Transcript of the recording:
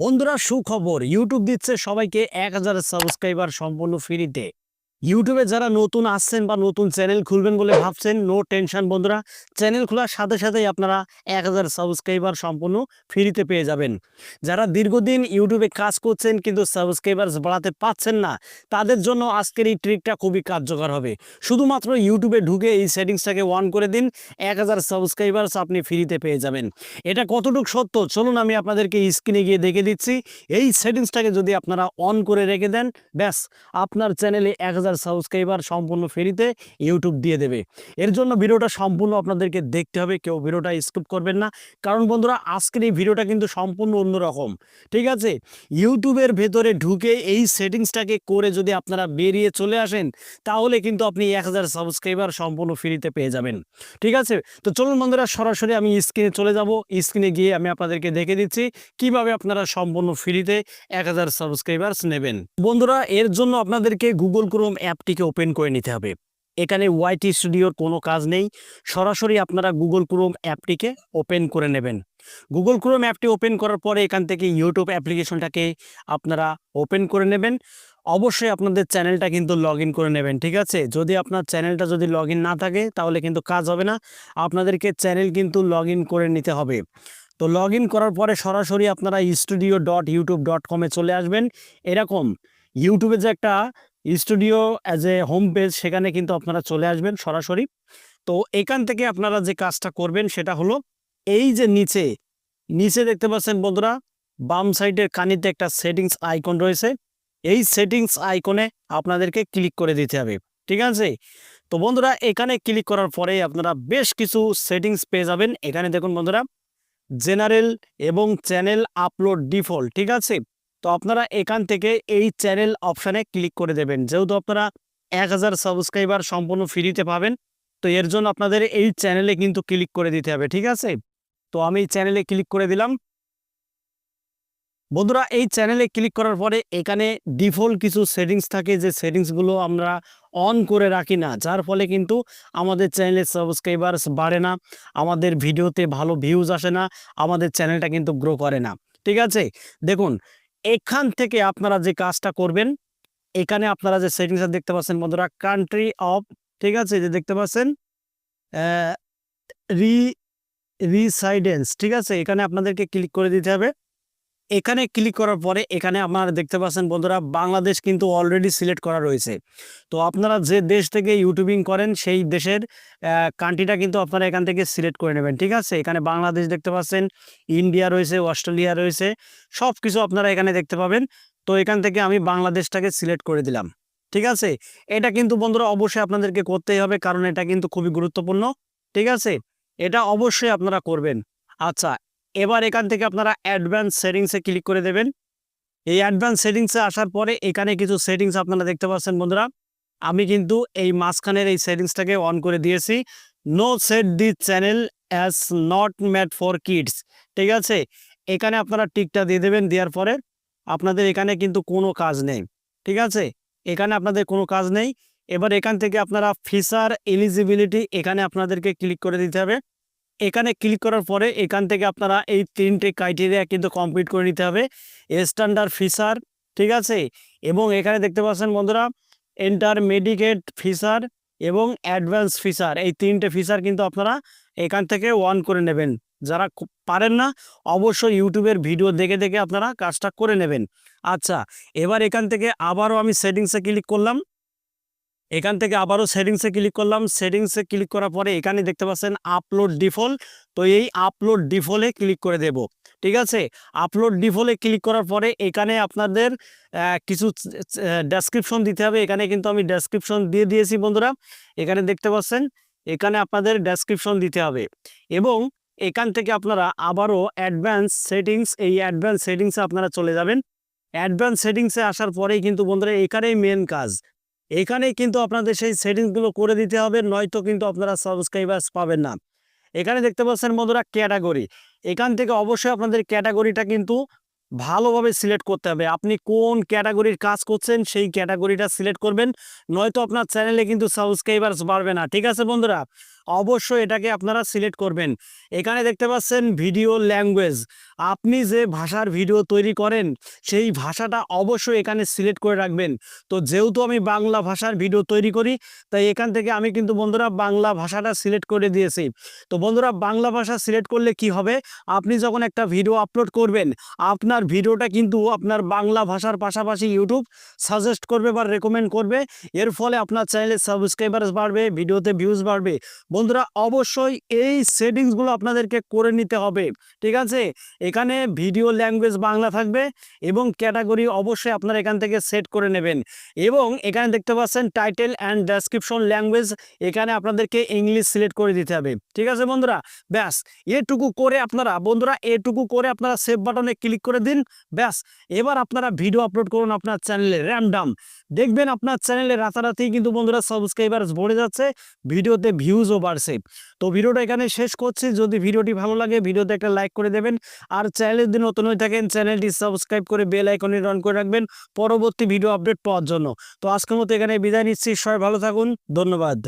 বন্ধুরা সুখবর। ইউটিউব দিচ্ছে সবাইকে এক হাজার সাবস্ক্রাইবার সম্পূর্ণ ফ্রিতে ইউটিউবে যারা নতুন আসছেন বা নতুন চ্যানেল খুলবেন বলে ভাবছেন নো টেনশন বন্ধুরা চ্যানেল খোলার সাথে সাথেই আপনারা এক হাজার সাবস্ক্রাইবার সম্পূর্ণ ফ্রিতে পেয়ে যাবেন। যারা দীর্ঘদিন ইউটিউবে কাজ করছেন কিন্তু সাবস্ক্রাইবার বাড়াতে পাচ্ছেন না, তাদের জন্য আজকের এই ট্রিকটা খুবই কার্যকর হবে। শুধুমাত্র ইউটিউবে ঢুকে এই সেটিংসটাকে অন করে দিন, এক হাজার সাবস্ক্রাইবার্স আপনি ফ্রিতে পেয়ে যাবেন। এটা কতটুকু সত্য? চলুন আমি আপনাদেরকে স্ক্রিনে গিয়ে দেখে দিচ্ছি। এই সেটিংসটাকে যদি আপনারা অন করে রেখে দেন, ব্যাস, আপনার চ্যানেলে এক হাজার সাবস্ক্রাইবার সম্পূর্ণ ফ্রিতে ইউটিউব দিয়ে দেবে। এর জন্য ভিডিওটা সম্পূর্ণ আপনাদেরকে দেখতে হবে, কেউ ভিডিওটা স্কিপ করবেন না। কারণ বন্ধুরা, আজকের এই ভিডিওটা কিন্তু সম্পূর্ণ অন্যরকম, ঠিক আছে? ইউটিউবের ভেতরে ঢুকে এই সেটিংসটাকে করে যদি আপনারা বেরিয়ে চলে আসেন, তাহলে কিন্তু আপনি এক হাজার সাবস্ক্রাইবার সম্পূর্ণ ফ্রিতে পেয়ে যাবেন, ঠিক আছে? তো চলুন বন্ধুরা, সরাসরি আমি স্ক্রিনে চলে যাব। স্ক্রিনে গিয়ে আমি আপনাদেরকে দেখে দিচ্ছি, কীভাবে আপনারা সম্পূর্ণ ফ্রিতে এক হাজার সাবস্ক্রাইবার্স নেবেন। বন্ধুরা, এর জন্য আপনাদেরকে গুগল ক্রোম অ্যাপটিকে ওপেন করে নিতে হবে। এখানে ওয়াইটি স্টুডিওর কোনো কাজ নেই। সরাসরি আপনারা গুগল ক্রোম অ্যাপটিকে ওপেন করে নেবেন। গুগল ক্রোম অ্যাপটি ওপেন করার পরে এখান থেকে ইউটিউব অ্যাপ্লিকেশনটাকে আপনারা ওপেন করে নেবেন। অবশ্যই আপনাদের চ্যানেলটা কিন্তু লগ করে নেবেন, ঠিক আছে? যদি আপনার চ্যানেলটা যদি লগ না থাকে, তাহলে কিন্তু কাজ হবে না। আপনাদেরকে চ্যানেল কিন্তু লগ করে নিতে হবে। তো লগ করার পরে সরাসরি আপনারা স্টুডিও ডট ইউটিউব ডট কমে চলে আসবেন। এরকম, ইউটিউবে যে একটা studio as a home page সেখানে কিন্তু আপনারা চলে আসবেন সরাসরি। তো এখান থেকে আপনারা যে কাজটা করবেন সেটা হলো এই যে নিচে নিচে দেখতে পাচ্ছেন বন্ধুরা, বাম সাইডের কানিতে একটা সেটিংস আইকন রয়েছে। এই সেটিংস আইকনে আপনাদেরকে ক্লিক করে দিতে হবে, ঠিক আছে? তো বন্ধুরা, এখানে ক্লিক করার পরে আপনারা বেশ কিছু সেটিংস পেয়ে যাবেন। এখানে দেখুন বন্ধুরা জেনারেল এবং চ্যানেল আপলোড ডিফল্ট ঠিক আছে? তো আপনারা এখান থেকে এই চ্যানেল অপশানে ক্লিক করে দেবেন। যেহেতু আপনারা এক হাজার সাবস্ক্রাইবার সম্পূর্ণ ফ্রিতে পাবেন, তো এর জন্য আপনাদের এই চ্যানেলে কিন্তু ক্লিক করে দিতে হবে, ঠিক আছে? তো আমি এই চ্যানেলে ক্লিক করে দিলাম। বন্ধুরা, এই চ্যানেলে ক্লিক করার পরে এখানে ডিফল্ট কিছু সেটিংস থাকে, যে সেটিংসগুলো আমরা অন করে রাখি না, যার ফলে কিন্তু আমাদের চ্যানেলের সাবস্ক্রাইবার্স বাড়ে না, আমাদের ভিডিওতে ভালো ভিউজ আসে না, আমাদের চ্যানেলটা কিন্তু গ্রো করে না, ঠিক আছে? দেখুন এখান থেকে আপনারা যে কাজটা করবেন, এখানে আপনারা যে সেটিংস দেখতে পাচ্ছেন বন্ধুরা কান্ট্রি অফ ঠিক আছে? যে দেখতে পাচ্ছেন রি রিসাইডেন্স ঠিক আছে? এখানে আপনাদেরকে ক্লিক করে দিতে হবে। এখানে ক্লিক করার পরে এখানে আপনারা দেখতে পাচ্ছেন বন্ধুরা বাংলাদেশ কিন্তু অলরেডি সিলেক্ট করা রয়েছে। তো আপনারা যে দেশ থেকে ইউটিউবিং করেন সেই দেশের কান্ট্রিটা কিন্তু আপনারা এখান থেকে সিলেক্ট করে নেবেন, ঠিক আছে? এখানে বাংলাদেশ দেখতে পাচ্ছেন ইন্ডিয়া রয়েছে অস্ট্রেলিয়া রয়েছে সব কিছু আপনারা এখানে দেখতে পাবেন। তো এখান থেকে আমি বাংলাদেশটাকে সিলেক্ট করে দিলাম, ঠিক আছে? এটা কিন্তু বন্ধুরা অবশ্যই আপনাদেরকে করতেই হবে, কারণ এটা কিন্তু খুবই গুরুত্বপূর্ণ, ঠিক আছে? এটা অবশ্যই আপনারা করবেন। আচ্ছা এবার এখান থেকে আপনারা অ্যাডভান্স সেটিংসে ক্লিক করে দেবেন। এই অ্যাডভান্স সেটিংসে আসার পরে এখানে কিছু সেটিংস আপনারা দেখতে পাচ্ছেন বন্ধুরা। আমি কিন্তু এই মাঝখানের এই সেটিংসটাকে অন করে দিয়েছি। No set the channel as not made for kids ঠিক আছে? এখানে আপনারা টিকটা দিয়ে দেবেন, দেওয়ার পরে আপনাদের এখানে কিন্তু কোনো কাজ নেই, ঠিক আছে? এখানে আপনাদের কোনো কাজ নেই। এবার এখান থেকে আপনারা ফিচার এলিজিবিলিটি এখানে আপনাদেরকে ক্লিক করে দিতে হবে। এখানে ক্লিক করার পরে এখান থেকে আপনারা এই তিনটে ক্রাইটেরিয়া কিন্তু কমপ্লিট করে নিতে হবে। স্ট্যান্ডার্ড ফিচার ঠিক আছে? এবং এখানে দেখতে পাচ্ছেন বন্ধুরা এন্টার মেডিকেট ফিচার এবং অ্যাডভান্স ফিচার এই তিনটে ফিচার কিন্তু আপনারা এখান থেকে অন করে নেবেন। যারা পারেন না, অবশ্যই ইউটিউবের ভিডিও দেখে দেখে আপনারা কাজটা করে নেবেন। আচ্ছা এবার এখান থেকে আবারও আমি সেটিংসে ক্লিক করলাম। এখান থেকে আবারও সেটিংসে ক্লিক করলাম। সেটিংসে ক্লিক করার পরে এখানে দেখতে পাচ্ছেন আপলোড ডিফল্ট তো এই আপলোড ডিফল্টে ক্লিক করে দেব। ঠিক আছে? আপলোড ডিফল্টে ক্লিক করার পরে এখানে আপনাদের কিছু ডেসক্রিপশন দিতে হবে। এখানে কিন্তু আমি ডেসক্রিপশন দিয়ে দিয়েছি বন্ধুরা। এখানে দেখতে পাচ্ছেন, এখানে আপনাদের ডেসক্রিপশন দিতে হবে। এবং এখান থেকে আপনারা আবারও অ্যাডভান্স সেটিংস এই অ্যাডভান্স সেটিংসে আপনারা চলে যাবেন। অ্যাডভান্স সেটিংসে আসার পরেই কিন্তু বন্ধুরা এখানেই মেন কাজ। এখানেই কিন্তু আপনাদের সেই সেটিংসগুলো করে দিতে হবে, নয়তো কিন্তু আপনারা সাবস্ক্রাইবার্স পাবেন না। এখানে দেখতে পাচ্ছেন বন্ধুরা ক্যাটাগরি। এখান থেকে অবশ্যই আপনাদের ক্যাটাগরিটা কিন্তু ভালোভাবে সিলেক্ট করতে হবে। আপনি কোন ক্যাটাগরির কাজ করছেন সেই ক্যাটাগরিটা সিলেক্ট করবেন, নয়তো আপনার চ্যানেলে কিন্তু সাবস্ক্রাইবার্স বাড়বে না। ঠিক আছে বন্ধুরা? অবশ্যই এটাকে আপনারা সিলেক্ট করবেন। এখানে দেখতে পাচ্ছেন ভিডিও ল্যাঙ্গুয়েজ। আপনি যে ভাষার ভিডিও তৈরি করেন, সেই ভাষাটা অবশ্যই এখানে সিলেক্ট করে রাখবেন। তো যেহেতু আমি বাংলা ভাষার ভিডিও তৈরি করি, তাই এখান থেকে আমি কিন্তু বন্ধুরা বাংলা ভাষাটা সিলেক্ট করে দিয়েছি। তো বন্ধুরা, বাংলা ভাষা সিলেক্ট করলে কি হবে? আপনি যখন একটা ভিডিও আপলোড করবেন, আপনার ভিডিওটা কিন্তু আপনার বাংলা ভাষার পাশাপাশি ইউটিউব সাজেস্ট করবে বা রেকমেন্ড করবে। এর ফলে আপনার চ্যানেলে সাবস্ক্রাইবার্স বাড়বে, ভিডিওতে ভিউজ বাড়বে। বন্ধুরা, অবশ্যই এই সেটিংসগুলো আপনাদেরকে করে নিতে হবে, ঠিক আছে? এখানে ভিডিও ল্যাঙ্গুয়েজ বাংলা থাকবে এবং ক্যাটাগরি অবশ্যই আপনারা এখান থেকে সেট করে নেবেন এবং এখানে দেখতে পাচ্ছেন টাইটেল অ্যান্ড ডেসক্রিপশন ল্যাঙ্গুয়েজ এখানে আপনাদেরকে ইংলিশ সিলেক্ট করে দিতে হবে, ঠিক আছে বন্ধুরা? ব্যাস, এটুকু করে আপনারা, বন্ধুরা, এটুকু করে আপনারা সেভ বাটনে ক্লিক করে দিন, ব্যাস, এবার আপনারা ভিডিও আপলোড করুন আপনার চ্যানেলে র্যান্ডাম দেখবেন আপনার চ্যানেলে রাতারাতি কিন্তু বন্ধুরা সাবস্ক্রাইবার্স ভরে যাচ্ছে ভিডিওতে ভিউজও বাড়ছে তো ভিডিওটা এখানে শেষ করছি। যদি ভিডিওটি ভালো লাগে, ভিডিওতে একটা লাইক করে দেবেন। আর চ্যানেল যদি নতুন হয়ে থাকেন, চ্যানেলটি সাবস্ক্রাইব করে বেল আইকনে রান করে রাখবেন পরবর্তী ভিডিও আপডেট পাওয়ার জন্য। তো আজকের মতো এখানে বিদায় নিচ্ছি। সবাই ভালো থাকুন। ধন্যবাদ।